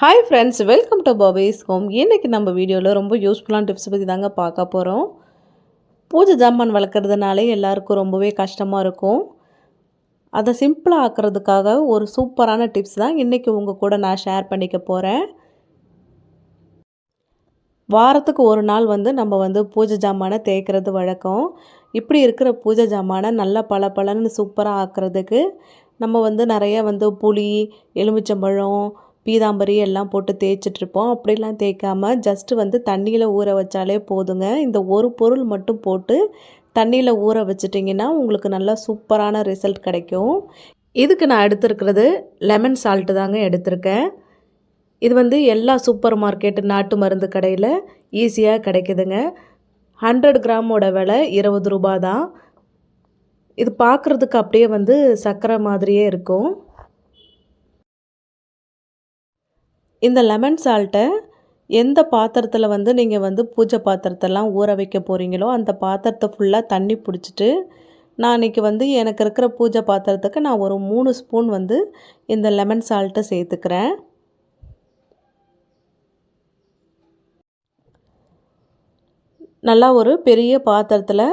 Hi friends welcome to Babe's home இன்றைக்கி நம்ம வீடியோவில் ரொம்ப யூஸ்ஃபுல்லான டிப்ஸ் பற்றி தாங்க பார்க்க போகிறோம் பூஜை ஜாமான் வளர்க்குறதுனாலே எல்லாருக்கும் ரொம்பவே கஷ்டமாக இருக்கும். அதை சிம்பிளாக ஆக்கிறதுக்காக ஒரு சூப்பரான டிப்ஸ் தான் இன்றைக்கி உங்கள் கூட நான் ஷேர் பண்ணிக்க போகிறேன் வாரத்துக்கு ஒரு நாள் வந்து நம்ம வந்து பூஜை ஜாமானை தேய்க்கிறது வழக்கம். இப்படி இருக்கிற பூஜை ஜாமானை நல்லா பல பலன்னு சூப்பராக ஆக்கிறதுக்கு நம்ம வந்து நிறைய வந்து புளி எலுமிச்சம்பழம் பீதாம்பரி எல்லாம் போட்டு தேய்ச்சிட்ருப்போம். அப்படிலாம் தேய்க்காமல் ஜஸ்ட்டு வந்து தண்ணியில் ஊற வச்சாலே போதுங்க. இந்த ஒரு பொருள் மட்டும் போட்டு தண்ணியில் ஊற வச்சிட்டிங்கன்னா உங்களுக்கு நல்லா சூப்பரான ரிசல்ட் கிடைக்கும். இதுக்கு நான் எடுத்துருக்கிறது லெமன் சால்ட்டு தாங்க எடுத்திருக்கேன். இது வந்து எல்லா சூப்பர் மார்க்கெட் நாட்டு மருந்து கடையில் ஈஸியாக கிடைக்குதுங்க. ஹண்ட்ரட் கிராமோட விலை இருபது ரூபா தான். இது பார்க்குறதுக்கு அப்படியே வந்து சர்க்கரை மாதிரியே இருக்கும். இந்த லெமன் சால்ட்டை எந்த பாத்திரத்தில் வந்து நீங்கள் வந்து பூஜை பாத்திரத்தெல்லாம் ஊற வைக்க போகிறீங்களோ அந்த பாத்திரத்தை ஃபுல்லாக தண்ணி பிடிச்சிட்டு நான் இன்றைக்கி வந்து எனக்கு இருக்கிற பூஜை பாத்திரத்துக்கு நான் ஒரு மூணு ஸ்பூன் வந்து இந்த லெமன் சால்ட்டை சேர்த்துக்கிறேன். நல்லா ஒரு பெரிய பாத்திரத்தில்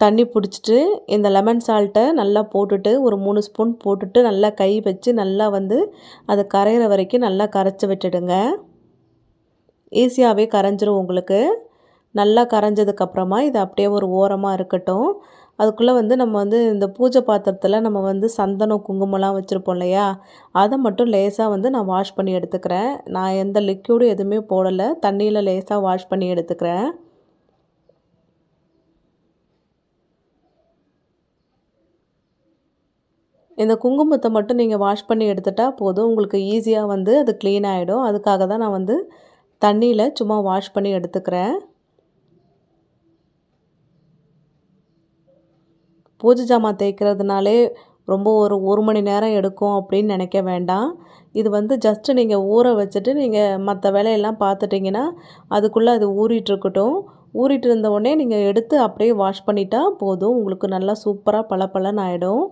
தண்ணி பிடிச்சிட்டு இந்த லெமன் சால்ட்டை நல்லா போட்டுட்டு ஒரு மூணு ஸ்பூன் போட்டுட்டு நல்லா கை வச்சு நல்லா வந்து அது கரையிற வரைக்கும் நல்லா கரைச்சி விட்டுடுங்க. ஈஸியாகவே கரைஞ்சிரும் உங்களுக்கு. நல்லா கரைஞ்சதுக்கப்புறமா இது அப்படியே ஒரு ஓரமாக இருக்கட்டும். அதுக்குள்ளே வந்து நம்ம வந்து இந்த பூஜை பாத்திரத்தில் நம்ம வந்து சந்தனம் குங்குமம்லாம் வச்சுருப்போம் இல்லையா? அதை மட்டும் லேசாக வந்து நான் வாஷ் பண்ணி எடுத்துக்கிறேன். நான் எந்த லிக்யூடும் எதுவுமே போடலை. தண்ணியில் லேசாக வாஷ் பண்ணி எடுத்துக்கிறேன். இந்த குங்குமத்தை மட்டும் நீங்கள் வாஷ் பண்ணி எடுத்துட்டால் போதும். உங்களுக்கு ஈஸியாக வந்து அது க்ளீன் ஆகிடும் அதுக்காக தான் நான் வந்து தண்ணியில் சும்மா வாஷ் பண்ணி எடுத்துக்கிறேன். பூஜை ஜாமான் தேய்க்கிறதுனாலே ரொம்ப ஒரு ஒரு மணி நேரம் எடுக்கும் அப்படின்னு நினைக்க வேண்டாம். இது வந்து ஜஸ்ட்டு நீங்கள் ஊற வச்சுட்டு நீங்கள் மற்ற வேலையெல்லாம் பார்த்துட்டிங்கன்னா அதுக்குள்ளே அது ஊறிட்டுருக்கட்டும் ஊறிட்டு இருந்த உடனே நீங்கள் எடுத்து அப்படியே வாஷ் பண்ணிட்டா போதும். உங்களுக்கு நல்லா சூப்பராக பளபளன்னு ஆகிடும்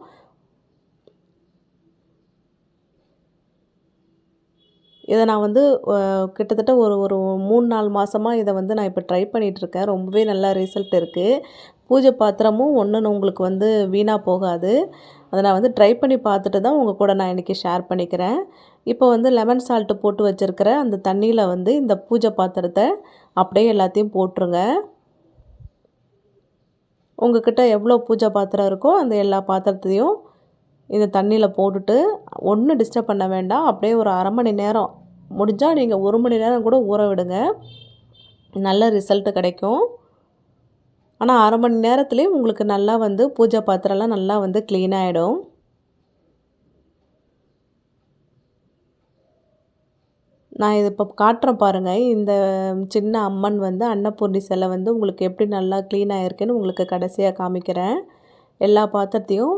இதை நான் வந்து கிட்டத்தட்ட ஒரு ஒரு மூணு நாலு மாதமாக இதை வந்து நான் இப்போ ட்ரை பண்ணிகிட்ருக்கேன் ரொம்பவே நல்லா ரிசல்ட் இருக்குது பூஜை பாத்திரமும் ஒன்றுன்னு உங்களுக்கு வந்து வீணாக போகாது. அதை நான் வந்து ட்ரை பண்ணி பார்த்துட்டு தான் உங்கள் கூட நான் இன்றைக்கி ஷேர் பண்ணிக்கிறேன். இப்போ வந்து லெமன் சால்ட்டு போட்டு வச்சுருக்கிற அந்த தண்ணியில் வந்து இந்த பூஜை பாத்திரத்தை அப்படியே எல்லாத்தையும் போட்டுருங்க. உங்கள்கிட்ட எவ்வளோ பூஜை பாத்திரம் இருக்கோ அந்த எல்லா பாத்திரத்தையும் இந்த தண்ணியில் போட்டுட்டு ஒன்றும் டிஸ்டர்ப் பண்ண வேண்டாம். அப்படியே ஒரு அரை மணி நேரம் முடிஞ்சால் நீங்கள் ஒரு மணி நேரம் கூட ஊற விடுங்க. நல்ல ரிசல்ட்டு கிடைக்கும். ஆனால் அரை மணி நேரத்துலேயே உங்களுக்கு நல்லா வந்து பூஜை பாத்திரம்லாம் நல்லா வந்து க்ளீன் ஆகிடும் நான் இது இப்போ காட்டுறேன் பாருங்கள் இந்த சின்ன அம்மன் வந்து அன்னபூர்ணி சிலை வந்து உங்களுக்கு எப்படி நல்லா க்ளீன் ஆகிருக்குன்னு உங்களுக்கு கடைசியாக காமிக்கிறேன். எல்லா பாத்திரத்தையும்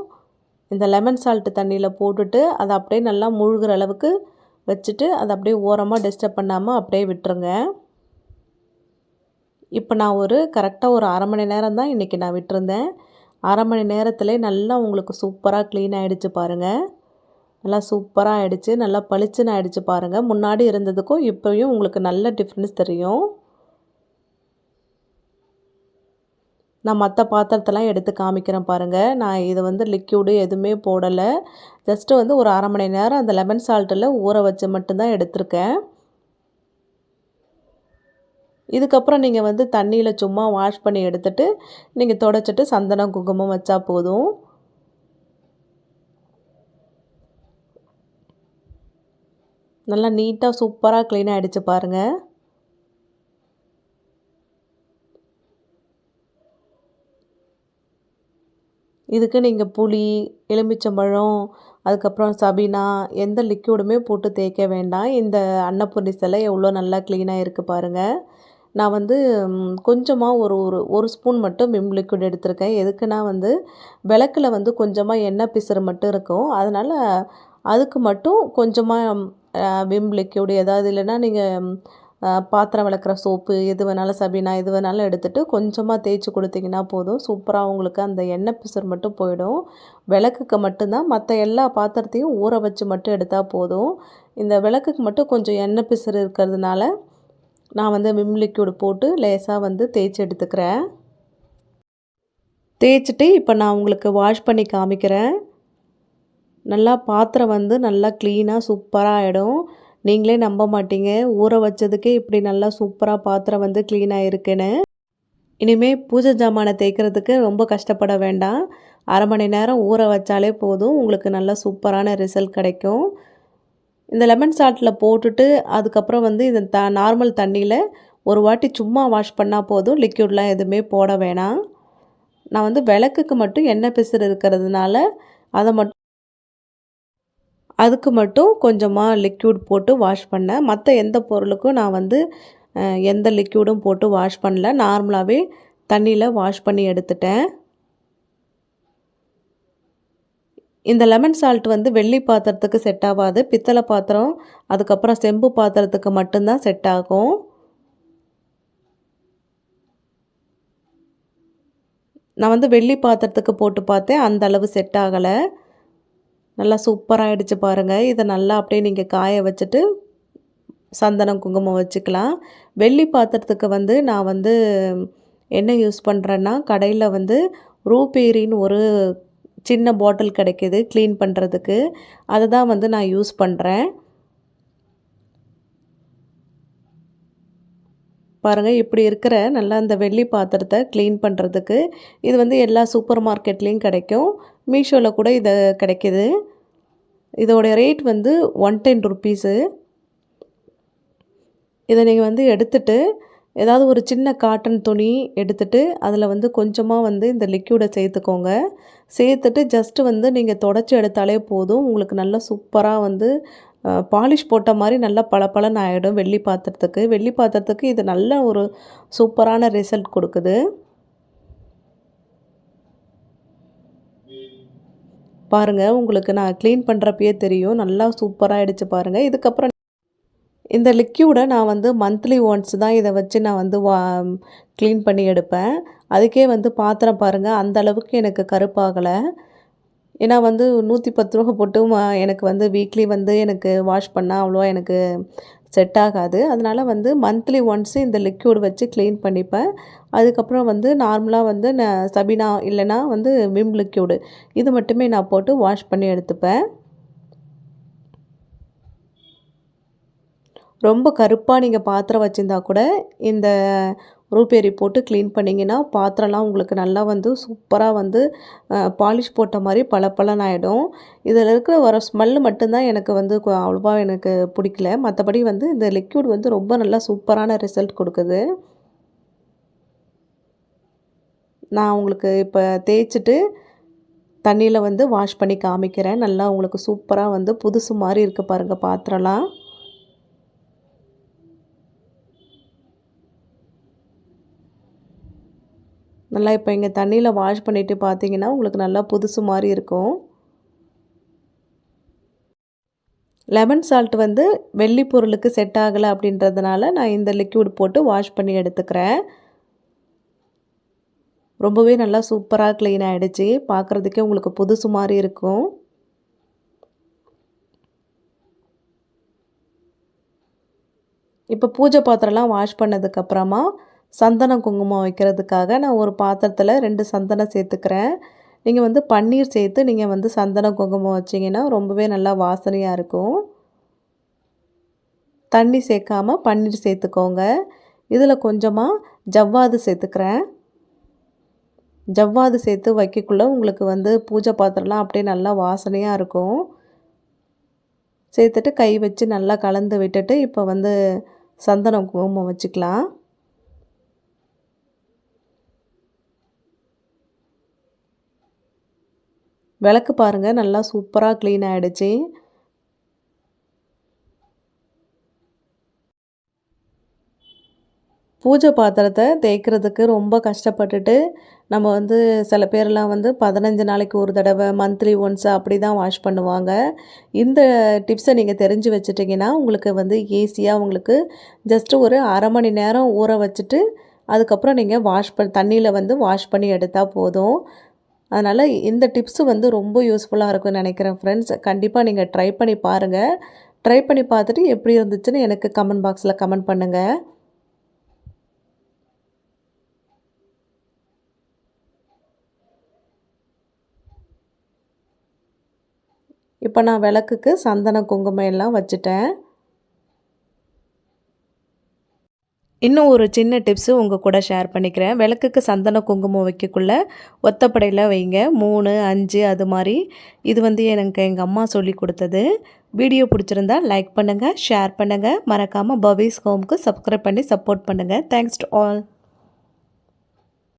இந்த லெமன் சால்ட்டு தண்ணியில் போட்டுட்டு அதை அப்படியே நல்லா முழுகிற அளவுக்கு வச்சுட்டு அதை அப்படியே ஓரமாக டிஸ்டர்ப் பண்ணாமல் அப்படியே விட்டுருங்க. இப்போ நான் ஒரு கரெக்டாக ஒரு அரை மணி நேரம் தான் இன்றைக்கி நான் விட்டுருந்தேன். அரை மணி நேரத்தில் நல்லா உங்களுக்கு சூப்பராக க்ளீன் ஆகிடுச்சு பாருங்கள் நல்லா சூப்பராக ஆகிடுச்சு நல்லா பளிச்சுன்னு ஆகிடுச்சு பாருங்கள் முன்னாடி இருந்ததுக்கும் இப்போயும் உங்களுக்கு நல்ல டிஃப்ரென்ஸ் தெரியும். நான் மற்ற பாத்திரத்தெல்லாம் எடுத்து காமிக்கிறேன் பாருங்கள் நான் இதை வந்து லிக்யூடு எதுவுமே போடலை. ஜஸ்ட்டு வந்து ஒரு அரை மணி நேரம் அந்த லெமன் சால்ட்டில் ஊற வச்சு மட்டும்தான் எடுத்திருக்கேன். இதுக்கப்புறம் நீங்கள் வந்து தண்ணியில் சும்மா வாஷ் பண்ணி எடுத்துட்டு நீங்கள் தொடச்சிட்டு சந்தனம் குங்குமம் வச்சா போதும். நல்லா நீட்டாக சூப்பராக க்ளீன் ஆகிடுச்சு பாருங்கள் இதுக்கு நீங்கள் புளி எலுமிச்சம்பழம் அதுக்கப்புறம் சபீனா எந்த லிக்யூடுமே போட்டு தேய்க்க வேண்டாம். இந்த அன்னப்பூர்ணி சிலை எவ்வளோ நல்லா க்ளீனாக இருக்குது பாருங்கள் நான் வந்து கொஞ்சமாக ஒரு ஒரு ஒரு ஸ்பூன் மட்டும் விம் லிக்விட் எடுத்திருக்கேன். எதுக்குன்னா வந்து விளக்கில் வந்து கொஞ்சமாக எண்ணெய் பிசுறு மட்டும் இருக்கும். அதனால் அதுக்கு மட்டும் கொஞ்சமாக விம் லிக்யூடு ஏதாவது இல்லைன்னா நீங்கள் பாத்திரம் விளக்குற சோப்பு எது வேணாலும் சபீனா எது வேணாலும் எடுத்துகிட்டு கொஞ்சமாக தேய்ச்சி கொடுத்தீங்கன்னா போதும். சூப்பராக உங்களுக்கு அந்த எண்ணெய் பிசுர் மட்டும் போயிடும். விளக்குக்கு மட்டும்தான் மற்ற எல்லா பாத்திரத்தையும் ஊற வச்சு மட்டும் எடுத்தால் போதும். இந்த விளக்குக்கு மட்டும் கொஞ்சம் எண்ணெய் பிசுறு இருக்கிறதுனால நான் வந்து விம் லிக்யூடு போட்டு லேசாக வந்து தேய்ச்சி எடுத்துக்கிறேன். தேய்ச்சிட்டு இப்போ நான் உங்களுக்கு வாஷ் பண்ணி காமிக்கிறேன். நல்லா பாத்திரம் வந்து நல்லா க்ளீனாக சூப்பராக ஆகிடும் நீங்களே நம்ப மாட்டீங்க. ஊற வச்சதுக்கே இப்படி நல்லா சூப்பராக பாத்திரம் வந்து க்ளீனாக இருக்குன்னு இனிமேல் பூஜை ஜாமானை தேய்க்கிறதுக்கு ரொம்ப கஷ்டப்பட வேண்டாம். அரை மணி நேரம் ஊற வச்சாலே போதும். உங்களுக்கு நல்லா சூப்பரான ரிசல்ட் கிடைக்கும். இந்த லெமன் சால்ட்டில் போட்டுட்டு அதுக்கப்புறம் வந்து இந்த த நார்மல் தண்ணியில் ஒரு வாட்டி சும்மா வாஷ் பண்ணால் போதும். லிக்யூட்லாம் எதுவுமே போட வேணாம். நான் வந்து விளக்குக்கு மட்டும் எண்ணெய் பிசுறு இருக்கிறதுனால அதை மட்டும் அதுக்கு மட்டும் கொஞ்சமாக லிக்யூட் போட்டு வாஷ் பண்ணேன் மற்ற எந்த பொருளுக்கும் நான் வந்து எந்த லிக்யூடும் போட்டு வாஷ் பண்ணல. நார்மலாகவே தண்ணியில் வாஷ் பண்ணி எடுத்துட்டேன். இந்த லெமன் சால்ட் வந்து வெள்ளி பாத்திரத்துக்கு செட் ஆகாது. பித்தளை பாத்திரம் அதுக்கப்புறம் செம்பு பாத்திரத்துக்கு மட்டும்தான் செட் ஆகும். நான் வந்து வெள்ளி பாத்திரத்துக்கு போட்டு பார்த்தேன். அந்த அளவு செட் ஆகலை. நல்லா சூப்பராகிடுச்சு பாருங்கள் இதை நல்லா அப்படியே நீங்கள் காய வச்சுட்டு சந்தனம் குங்குமம் வச்சுக்கலாம். வெள்ளி பாத்திரத்துக்கு வந்து நான் வந்து என்ன யூஸ் பண்ணுறேன்னா கடையில் வந்து ரூபேரின்னு ஒரு சின்ன பாட்டில் கிடைக்கிது க்ளீன் பண்ணுறதுக்கு அதை தான் வந்து நான் யூஸ் பண்ணுறேன் பாருங்கள் இப்படி இருக்கிற நல்லா அந்த வெள்ளி பாத்திரத்தை க்ளீன் பண்ணுறதுக்கு இது வந்து எல்லா சூப்பர் மார்க்கெட்லேயும் கிடைக்கும். மீஷோவில் கூட இது கிடைக்கிது. இதோடைய ரேட் வந்து ஒன் டென் ருப்பீஸு இதை நீங்கள் வந்து எடுத்துட்டு ஏதாவது ஒரு சின்ன காட்டன் துணி எடுத்துட்டு அதில் வந்து கொஞ்சமாக வந்து இந்த லிக்யூடை சேர்த்துக்கோங்க. சேர்த்துட்டு ஜஸ்ட்டு வந்து நீங்கள் தொடச்சி எடுத்தாலே போதும். உங்களுக்கு நல்லா சூப்பராக வந்து பாலிஷ் போட்ட மாதிரி நல்லா பளபளன்னு ஆகிடும் வெள்ளி பாத்திரத்துக்கு. வெள்ளி பாத்திரத்துக்கு இது நல்ல ஒரு சூப்பரான ரிசல்ட் கொடுக்குது. பாருங்கள் உங்களுக்கு நான் க்ளீன் பண்ணுறப்பயே தெரியும். நல்லா சூப்பராக ஆகிடுச்சு பாருங்கள் இதுக்கப்புறம் இந்த லிக்யூடை நான் வந்து மந்த்லி ஒன்ஸ் தான் இதை வச்சு நான் வந்து வா க்ளீன் பண்ணி எடுப்பேன். அதுக்கே வந்து பாத்திரம் பாருங்கள் அந்த அளவுக்கு எனக்கு கருப்பாகலை. ஏன்னா வந்து நூற்றி பத்து ரூபா போட்டு எனக்கு வந்து வீக்லி வந்து எனக்கு வாஷ் பண்ணால் அவ்வளோவா எனக்கு செட் ஆகாது. அதனால் வந்து மந்த்லி ஒன்ஸு இந்த லிக்யூட் வச்சு க்ளீன் பண்ணிப்பேன். அதுக்கப்புறம் வந்து நார்மலாக வந்து நான் சபினா இல்லைனா வந்து விம் லிக்யூடு இது மட்டுமே நான் போட்டு வாஷ் பண்ணி எடுத்துப்பேன். ரொம்ப கருப்பாக நீங்கள் பாத்திரம் வச்சுருந்தா கூட இந்த ரூபேரி போட்டு க்ளீன் பண்ணிங்கன்னா பாத்திரம்லாம் உங்களுக்கு நல்லா வந்து சூப்பராக வந்து பாலிஷ் போட்ட மாதிரி பளபளன்னு ஆகிடும் இதில் இருக்கிற வர ஸ்மெல்லு மட்டும்தான் எனக்கு வந்து அவ்வளோவா எனக்கு பிடிக்கல. மற்றபடி வந்து இந்த லிக்யூட் வந்து ரொம்ப நல்லா சூப்பரான ரிசல்ட் கொடுக்குது. நான் உங்களுக்கு இப்போ தேய்ச்சிட்டு தண்ணியில் வந்து வாஷ் பண்ணி காமிக்கிறேன். நல்லா உங்களுக்கு சூப்பராக வந்து புதுசு மாதிரி இருக்குது பாருங்கள் பாத்திரம்லாம். நல்லா இப்போ இங்கே தண்ணியில் வாஷ் பண்ணிவிட்டு பார்த்தீங்கன்னா உங்களுக்கு நல்லா புதுசு மாதிரி இருக்கும். லெமன் சால்ட் வந்து வெள்ளி பொருளுக்கு செட் ஆகலை அப்படின்றதுனால நான் இந்த லிக்யூட் போட்டு வாஷ் பண்ணி எடுத்துக்கிறேன். ரொம்பவே நல்லா சூப்பராக க்ளீன் ஆகிடுச்சு பார்க்குறதுக்கே உங்களுக்கு புதுசு மாதிரி இருக்கும். இப்போ பூஜை பாத்திரம்லாம் வாஷ் பண்ணதுக்கப்புறமா சந்தனம் குங்குமம் வைக்கிறதுக்காக நான் ஒரு பாத்திரத்தில் ரெண்டு சந்தனம் சேர்த்துக்கிறேன். நீங்கள் வந்து பன்னீர் சேர்த்து நீங்கள் வந்து சந்தனம் குங்குமம் வச்சிங்கன்னா ரொம்பவே நல்லா வாசனையாக இருக்கும். தண்ணி சேர்க்காமல் பன்னீர் சேர்த்துக்கோங்க. இதில் கொஞ்சமாக ஜவ்வாது சேர்த்துக்கிறேன். ஜவ்வாது சேர்த்து வைக்கக்குள்ளே உங்களுக்கு வந்து பூஜை பாத்திரம்லாம் அப்படியே நல்லா வாசனையாக இருக்கும். சேர்த்துட்டு கை வச்சு நல்லா கலந்து விட்டுட்டு இப்போ வந்து சந்தனம் குங்குமம் வச்சுக்கலாம். விளக்கு பாருங்கள் நல்லா சூப்பராக க்ளீன் ஆகிடுச்சு பூஜை பாத்திரத்தை தேய்க்கிறதுக்கு ரொம்ப கஷ்டப்பட்டுட்டு நம்ம வந்து சில பேர்லாம் வந்து பதினஞ்சு நாளைக்கு ஒரு தடவை மந்த்லி ஒன்ஸ் அப்படி தான் வாஷ் பண்ணுவாங்க. இந்த டிப்ஸை நீங்கள் தெரிஞ்சு வச்சுட்டிங்கன்னா உங்களுக்கு வந்து ஈஸியாக உங்களுக்கு ஜஸ்ட்டு ஒரு அரை மணி நேரம் ஊற வச்சுட்டு அதுக்கப்புறம் நீங்கள் வாஷ் பண்ண தண்ணியில் வந்து வாஷ் பண்ணி எடுத்தால் போதும். அதனால் இந்த டிப்ஸு வந்து ரொம்ப யூஸ்ஃபுல்லாக இருக்கும்னு நினைக்கிறேன் ஃப்ரெண்ட்ஸ் கண்டிப்பாக நீங்கள் ட்ரை பண்ணி பாருங்கள் ட்ரை பண்ணி பார்த்துட்டு எப்படி இருந்துச்சுன்னு எனக்கு கமெண்ட் பாக்ஸில் கமெண்ட் பண்ணுங்கள் இப்போ நான் விளக்குக்கு சந்தனம் குங்குமம் எல்லாம் வச்சுட்டேன். இன்னும் ஒரு சின்ன டிப்ஸு உங்கள் கூட ஷேர் பண்ணிக்கிறேன். விளக்குக்கு சந்தன குங்குமம் வைக்கக்குள்ள ஒத்தப்படையில் வைங்க. மூணு அஞ்சு அது மாதிரி. இது வந்து எனக்கு எங்கள் அம்மா சொல்லி கொடுத்தது. வீடியோ பிடிச்சிருந்தா லைக் பண்ணுங்கள் ஷேர் பண்ணுங்கள் மறக்காமல் பவீஸ் ஹோம்க்கு சப்ஸ்கிரைப் பண்ணி சப்போர்ட் பண்ணுங்கள் தேங்க்ஸ் டு ஆல்